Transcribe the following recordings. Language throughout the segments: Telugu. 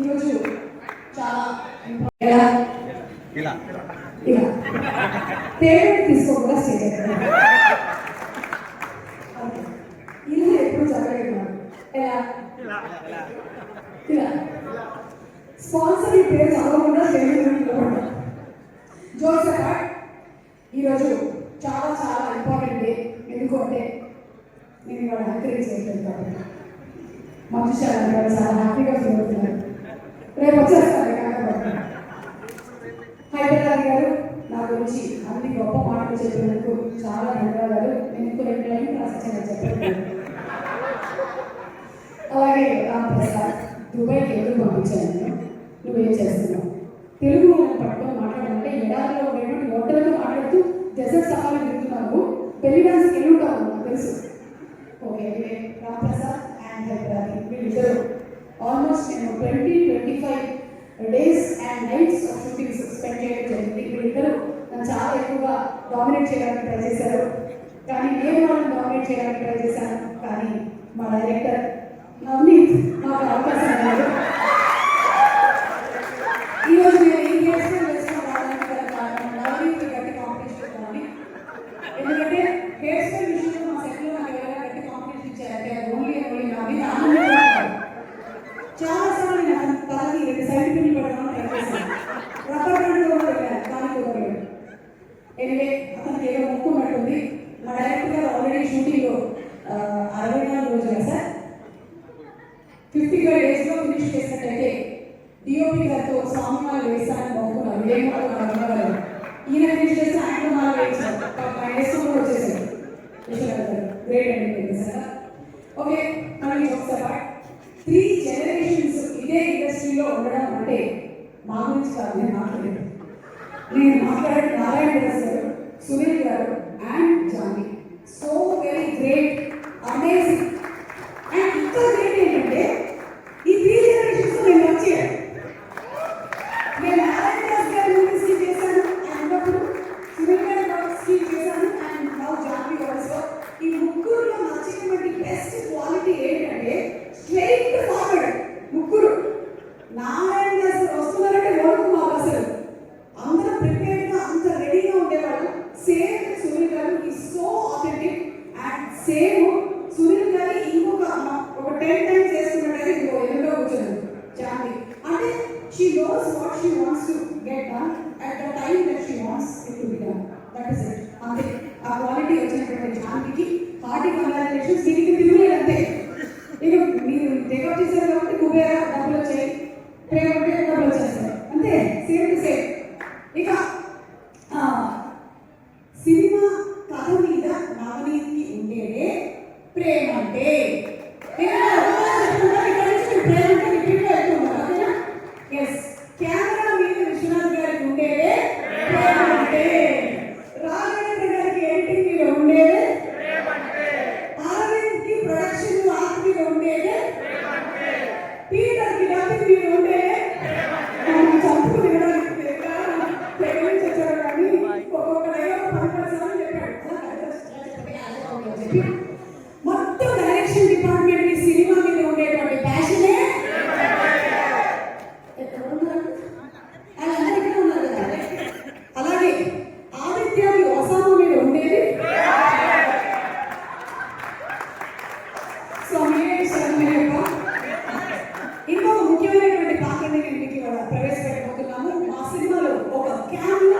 ఈరోజు చాలా ఇలా. ఇలా. పేరు తీసుకోకుండా స్టే ఇలా ఎప్పుడు జరగలేదు ఎలా? ఇలా. స్పాన్సర్ ఈ పేరు చదవకుండా చేయకుండా జోసఫ్ ఈరోజు చాలా చాలా ఇంపార్టెంట్ డే ఎందుకంటే నేను ఇవాళ హ్యాకరీ చేయలేదు మంచి చాలా హ్యాపీగా ఫీల్ రేపు వచ్చేస్తాను హైదరాబాద్ గారు నా గురించి అన్ని గొప్ప మాటలు చెప్పినందుకు చాలా ధన్యవాదాలు. ఎందుకు ఇంకో రెండు లైన్ రాసిచ్చాను అలాగే రామ్ ప్రసాద్ దుబాయ్కి ఎందుకు పంపించాను నువ్వేం చేస్తున్నావు? తెలుగు పట్టుకొని మాట్లాడాలంటే ఎడారిలో ఉండేటువంటి ఓటర్లతో మాట్లాడుతూ డెసర్ట్ సహాయం తిరుగుతున్నాము పెళ్ళి డాన్స్ గెలుగుతాము నాకు తెలుసు. ఓకే రామ్ ప్రసాద్ అండ్ హైదరాబాద్ వీళ్ళిద్దరు. ఆల్మోస్ట్ నేను twenty twenty five days and nights of shootings spend చేయడం జరిగింది నన్ను చాలా ఎక్కువగా డామినేట్ చేయడానికి ట్రై చేశారు. కానీ నేను వాళ్ళని డామినేట్ చేయడానికి ట్రై చేశాను. కానీ మా డైరెక్టర్ నవనీత్ నాకు అవకాశం లేదు. బాస్ ఎక్కువగా దట్ ఇస్ ఇట్ అంతే. ఆ క్వాలిటీ వచ్చినటువంటి జాన్కి హార్ట్ కంగ్రాచులేషన్స్ దీనికి తిరుగులేదు అంతే. ఇక మీరు టేకప్ చేశారు కాబట్టి కుబేరా డబ్బులు వచ్చాయి. ప్రేమ డబ్బులు వచ్చేస్తారు అంతే. సేమ్ టు సేమ్ ఇక సినిమా కథ మీద నవనీతికి ఉండేదే ప్రేమ అంటే. సినిమాలో ఒక క్యామ్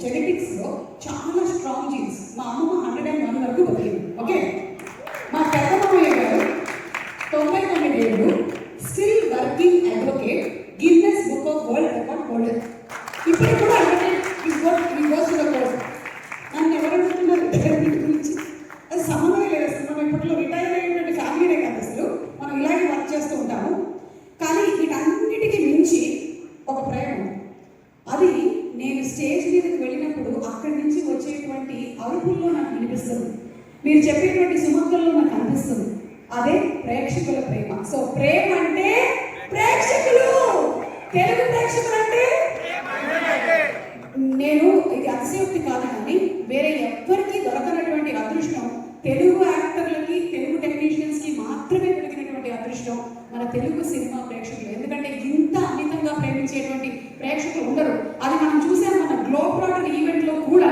ఫ్యామిలీలో జెనెటిక్స్లో చాలా అక్కడి నుంచి వచ్చేటువంటి అరుపుల్లో నాకు వినిపిస్తుంది. మీరు చెప్పేటువంటి సుమంతుల్లో నాకు అనిపిస్తుంది. అదే ప్రేక్షకుల ప్రేమ. సో ప్రేమ అంటే ప్రేక్షకులు! తెలుగు ప్రేక్షకులు అంటే నేను ఇది అతిశయోక్తి కాదు కానీ వేరే ఎవ్వరికీ దొరకనటువంటి అదృష్టం. తెలుగు యాక్టర్లకి తెలుగు టెక్నీషియన్స్కి మాత్రమే దొరికినటువంటి అదృష్టం మన తెలుగు సినిమా ప్రేక్షకులు. ఎందుకంటే ఇంత ప్రేమించేటువంటి ప్రేక్షకులు ఉండరు. అది మనం చూసాం మన గ్లోబ్ రాటర్ ఈవెంట్లో కూడా.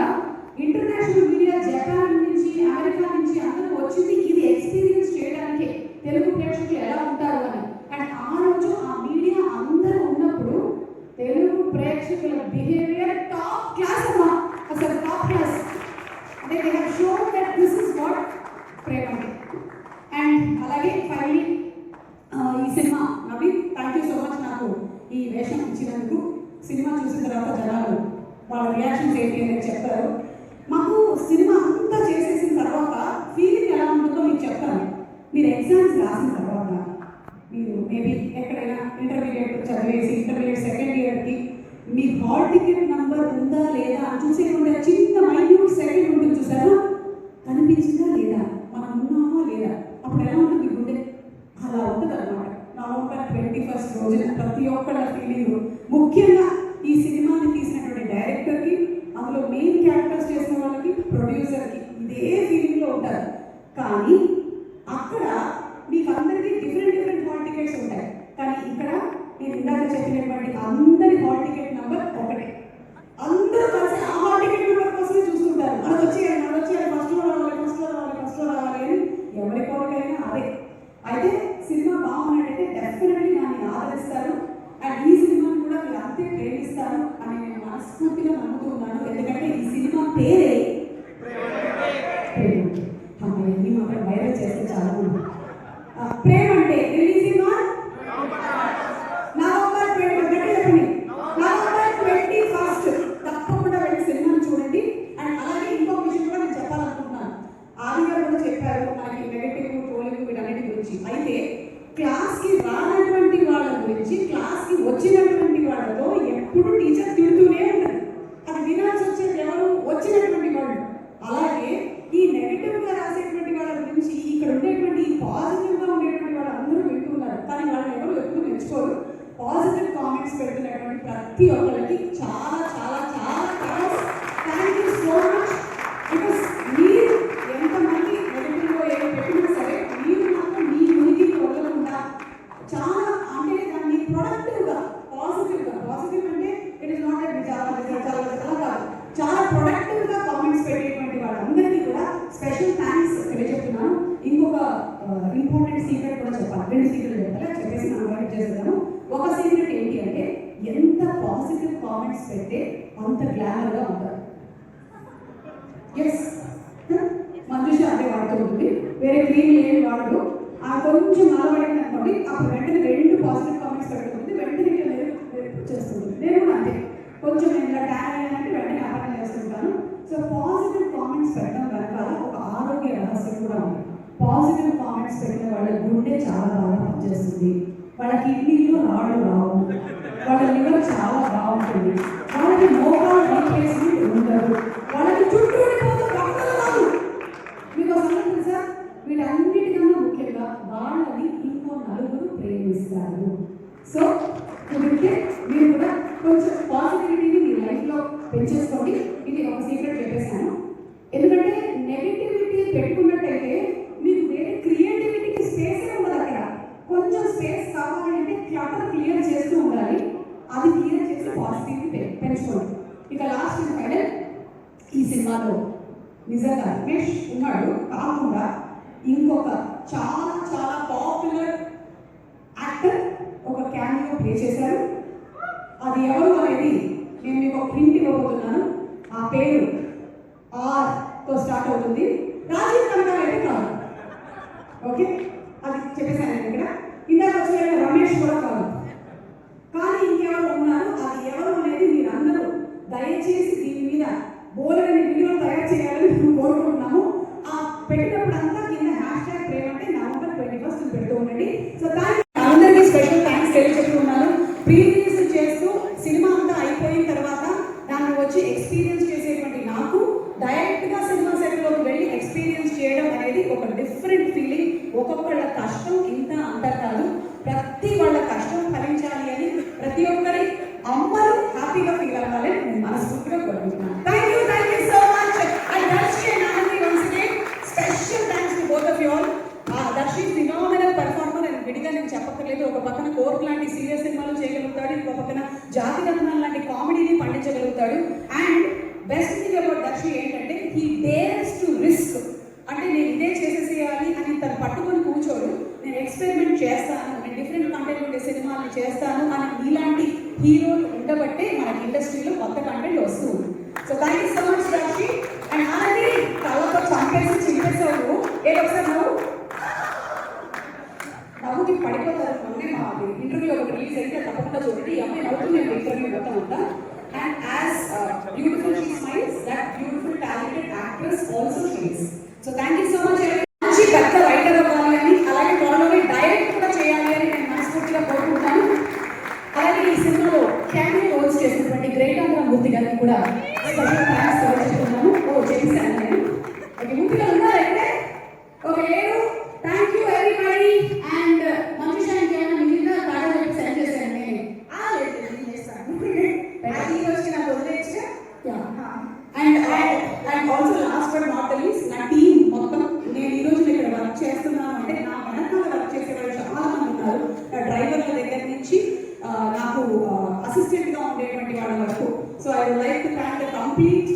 ఇంటర్నేషనల్ మీడియా జపాన్ నుంచి అమెరికా నుంచి అందరూ వచ్చింది ఇది ఎక్స్పీరియన్స్ చేయడానికి. తెలుగు ప్రేక్షకులు ఎలా ఉంటారు అని. అండ్ ఆ రోజు ఆ మీడియా అందరూ ఉన్నప్పుడు తెలుగు ప్రేక్షకుల బిహేవియర్ టాప్ క్లాస్ అమ్మా. అసలు టాప్ క్లాస్ అంటే they have shown that this is what Prema and అలాగే ఫైనలీ ఈ cinema Naveen thank you so much నాకు ఈ వేషం ఇచ్చినందుకు సినిమా చూసిన తర్వాత జనాలు వాళ్ళ రియాక్షన్స్ ఏంటి అని చెప్తారు మాకు సినిమా అంతా చేసేసిన తర్వాత ఫీలింగ్ ఎలా ఉంటుందో మీకు చెప్తాను మీరు ఎగ్జామ్స్ రాసిన తర్వాత మీరు మేబీ ఎక్కడైనా ఇంటర్మీడియట్ చదివేసి ఇంటర్మీడియట్ సెకండ్ ఇయర్కి మీ హాల్ టికెట్ నంబర్ ఉందా లేదా అని చూసే ఉండే చిన్న మైన్యూట్ సెకండ్ ఉంటుంది చూసారా కనిపించిందా లేదా మనం ఉన్నామా లేదా అప్పుడు ఎలా ఉంటుంది గుండె అలా ఉంటుంది అనమాట నవంబర్ ట్వంటీ ఫస్ట్ రోజున ప్రతి ఒక్కళ్ళ ఫీలింగ్ ముఖ్యంగా ఈ సినిమాని తీసినటువంటి డైరెక్టర్కి అందులో మెయిన్ క్యారెక్టర్స్ చేసిన వాళ్ళకి ప్రొడ్యూసర్కి ఇదే ఫీలింగ్లో ఉంటారు కానీ అక్కడ మీకు అందరికీ డిఫరెంట్ డిఫరెంట్ హాల్ టికెట్స్ ఉంటాయి కానీ ఇక్కడ నేను ఇందాక చెప్పినటువంటి అందరి హాల్ టికెట్ నెంబర్ ఒకటే అందరూ కలిసి ఆ హాల్ టికెట్ నెంబర్ కోసమే చూస్తుంటారు మనకు వచ్చేయాలి మనకు వచ్చేయాలి ఫస్ట్లో రావాలి ఫస్ట్లో రావాలి ఫస్ట్లో రావాలి అని ఎవరి కోరికైనా అదే అయితే సినిమా బాగున్నట్టయితే డెఫినెట్లీ దాన్ని ఆదరిస్తారు అండ్ ఈ సినిమాని కూడా మీరు అంతే ప్రేమిస్తారు అని నేను మనస్ఫూర్తిగా నమ్ముతున్నాను ఎందుకంటే ఈ సినిమా పేరే ప్రేమ అమ్మాయి ఈ మాత్రం వైరల్ చేస్తే చాలా ఉంది ఆ, ప్రేమ అంటే రిలీజింగ్ ఆన్ నవంబర్ ట్వంటీ గట్టి చెప్పండి నవంబర్ ట్వంటీ ఫస్ట్ తప్పకుండా వెళ్ళి సినిమాని చూడండి అండ్ అలాగే ఇంకో విషయం కూడా నేను చెప్పాలనుకుంటున్నాను ఆది గారు కూడా చెప్పారు మనకి నెగటివ్ ట్రోలింగ్ వీటన్నిటి గురించి అయితే క్లాస్కి రానటువంటి వాళ్ళ గురించి క్లాస్కి వచ్చినటువంటి వాళ్ళతో ఎప్పుడు టీచర్ తిడుతూనే ఉంటారు అది వినాల్సి వచ్చేది ఎవరు వచ్చినటువంటి వాళ్ళు అలాగే ఈ నెగటివ్గా రాసేటువంటి వాళ్ళ గురించి ఇక్కడ ఉండేటువంటి పాజిటివ్గా ఉండేటువంటి వాళ్ళు అందరూ వింటున్నారు కానీ వాళ్ళు ఎవరు ఎప్పుడు మెచ్చుకోరు పాజిటివ్ కామెంట్స్ పెడుతున్నటువంటి ప్రతి ఒక్కరికి చాలా చాలా చాలా thanks thank you so much because మీరు ఎంతమంది నెగటివ్లో ఏం పెట్టినా సరే మీరు మాత్రం మీ ఉనికిని వదలకుండా చాలా అంటే దాన్ని ప్రొడక్టివ్గా పాజిటివ్గా పాజిటివ్ అంటే ఇట్ ఇస్ నాట్ ఎట్ చాలా చాలా చాలా కాదు. చాలా ప్రొడక్టివ్గా కామెంట్స్ పెట్టేటువంటి వాళ్ళందరికీ కూడా స్పెషల్ థ్యాంక్స్ తెలియజెప్తున్నాను ఇంకొక uh, ఇంపార్టెంట్ సీక్రెట్ కూడా చెప్పాలి. రెండు సీక్రెట్ చెప్పాలి. చెప్పేసి మనం బయట చేస్తాను ఒక సీక్రెట్ ఏంటి అంటే పాజిటివ్ కామెంట్స్ పెడితే అంత గ్లామర్గా ఉంటారు. Yes hmm? మంజుష అదే వాడుతూ ఉంటుంది. వేరే క్రీమ్ ఏమి వాడదు ఆ కొంచెం అలవడింది అనుకోండి అప్పుడు వెంటనే రెండు పాజిటివ్ కామెంట్స్ పెడుతుంది వెంటనే ఇట్లా చేస్తుంది నేను కూడా అంతే. కొంచెం నేను ఇలా ట్యాన్ అయ్యానంటే వెంటనే అపనం చేస్తుంటాను. సో పాజిటివ్ కామెంట్స్ పెట్టడం వెనకాల ఒక ఆరోగ్య రహస్యం కూడా ఉంది. పాజిటివ్ కామెంట్స్ పెట్టిన వాళ్ళ గుండె చాలా బాగా పనిచేస్తుంది. వాళ్ళ కిడ్నీలో రాళ్ళు రావు. వాళ్ళ లివర్ చాలా బాగుంటుంది. వాళ్ళకి మోకాలు రీప్లేస్మెంట్ ఉండదు. వాళ్ళకి చుట్టూ ఉండిపోతే మీకు సంగతి తెలుసా? వీటన్నిటికన్నా ముఖ్యంగా వాళ్ళని ఇంకో నలుగురు ప్రేమిస్తారు. సో కుదిరితే మీరు కూడా కొంచెం పాజిటివిటీని మీ లైఫ్లో పెంచేసుకోండి. ఇది ఒక సీక్రెట్ చెప్పేశాను ఎందుకంటే నెగిటివిటీ పెట్టుకున్నట్టయితే మీకు వేరే క్రియేటివిటీకి స్పేస్ ఉండదు అక్కడ. కొంచెం స్పేస్ కావాలంటే క్లటర్ క్లియర్ చేస్తూ ఉండాలి. అది క్లియర్ చేసి పాజిటివిటీ పెంచుకోండి ఇక లాస్ట్ అండ్ ఫైనల్ ఈ సినిమాలో నిజంగా రమేష్ ఉన్నాడు కాకుండా ఇంకొక చాలా చాలా పాపులర్ యాక్టర్ ఒక క్యామియో ప్లే చేశారు. అది ఎవరు అనేది నేను మీకు ఒక హింట్ ఇవ్వబోతున్నాను. ఆ పేరు ఆర్తో స్టార్ట్ అవుతుంది. రాజీవ్ కనకాల అయితే కాదు. ఓకే అది చెప్పేశాను ఇక్కడ. ఇందాక వచ్చిన రమేష్ కూడా కాదు. ఉన్నారు. అది ఎవరు అనేది మీరు అందరూ దయచేసి దీని మీద బోలెడని వీడియో తయారు చేయాలని మేము కోరుకుంటున్నాము. ఆ పెట్టినప్పుడు అంతా కింద హ్యాష్ ట్యాగ్ ప్రేమ అంటే నవంబర్ ట్వంటీ ఫస్ట్ పెడుతూ ఉండండి. సో పర్ఫార్మర్ నేను చెప్పక్కర్లేదు. ఒక పక్కన కోర్ట్ లాంటి సీరియస్ సినిమాలు చేయగలుగుతాడు ఇంకో పక్కన జాతి రత్నాలు లాంటి కామెడీని పండించగలుగుతాడు. And best thing about Darshi ఏంటంటే హీ డేర్స్ టు రిస్క్ అంటే నేను ఇదే చేసేసేయాలి అని తను పట్టుకొని కూర్చోడు నేను ఎక్స్పెరిమెంట్ చేస్తాను నేను డిఫరెంట్ కంటెంట్ ఉండే సినిమాలు చేస్తాను అని ఇలాంటి హీరోలు ఉండబట్టే మన ఇండస్ట్రీలో కొత్త కంటెంట్ వస్తూ ఉంది so thank you so much Darshi and already కళ్ళతో చంపేసి చింపేసావు ఏ ఒకసారి నువ్వు నవ్వుకి పడిపోతారు మొన్నే మా సరిగ్గా తప్పకుండా చూడండి. ఈ అమ్మాయి నవ్వుతుంది ఇంటర్వ్యూ మొత్తం అంతా and as beautiful she smiles that beautiful talented actress also she's so thank you so much మంచి పెద్ద రైటర్ అవ్వాలి అని అలాగే త్వరలోనే డైరెక్ట్ కూడా చేయాలి అని నేను మనస్ఫూర్తిగా కోరుకుంటాను. అలాగే ఈ సినిమాలో క్యామియో రోల్స్ చేసినటువంటి గ్రేట్ అమ్మ మూర్తి గారికి కూడా స్పెషల్ థ్యాంక్స్ తెలియజేస్తున్నాను ఓ చేశాను నేను ఓకే మూర్తి గారు ఉన్నారా అయితే ఓకే లేరు thank you everybody and Manjusha ఇంకేమైనా మిగిలిన బాగా చెప్పి సెండ్ చేశాను నేను ఆ లేదు నేను చేస్తాను అది వచ్చి నాకు వదిలేచ్చు and and also last but not least నా టీం మొత్తం నేను ఈ రోజు ఇక్కడ వర్క్ చేస్తున్నాను అంటే నా వెనకాల వర్క్ చేసే వాళ్ళు చాలా మంది ఉన్నారు నా డ్రైవర్ల దగ్గర నుంచి ఆ, నాకు అసిస్టెంట్గా ఉండేటువంటి వాళ్ళ వరకు so I would like to thank the complete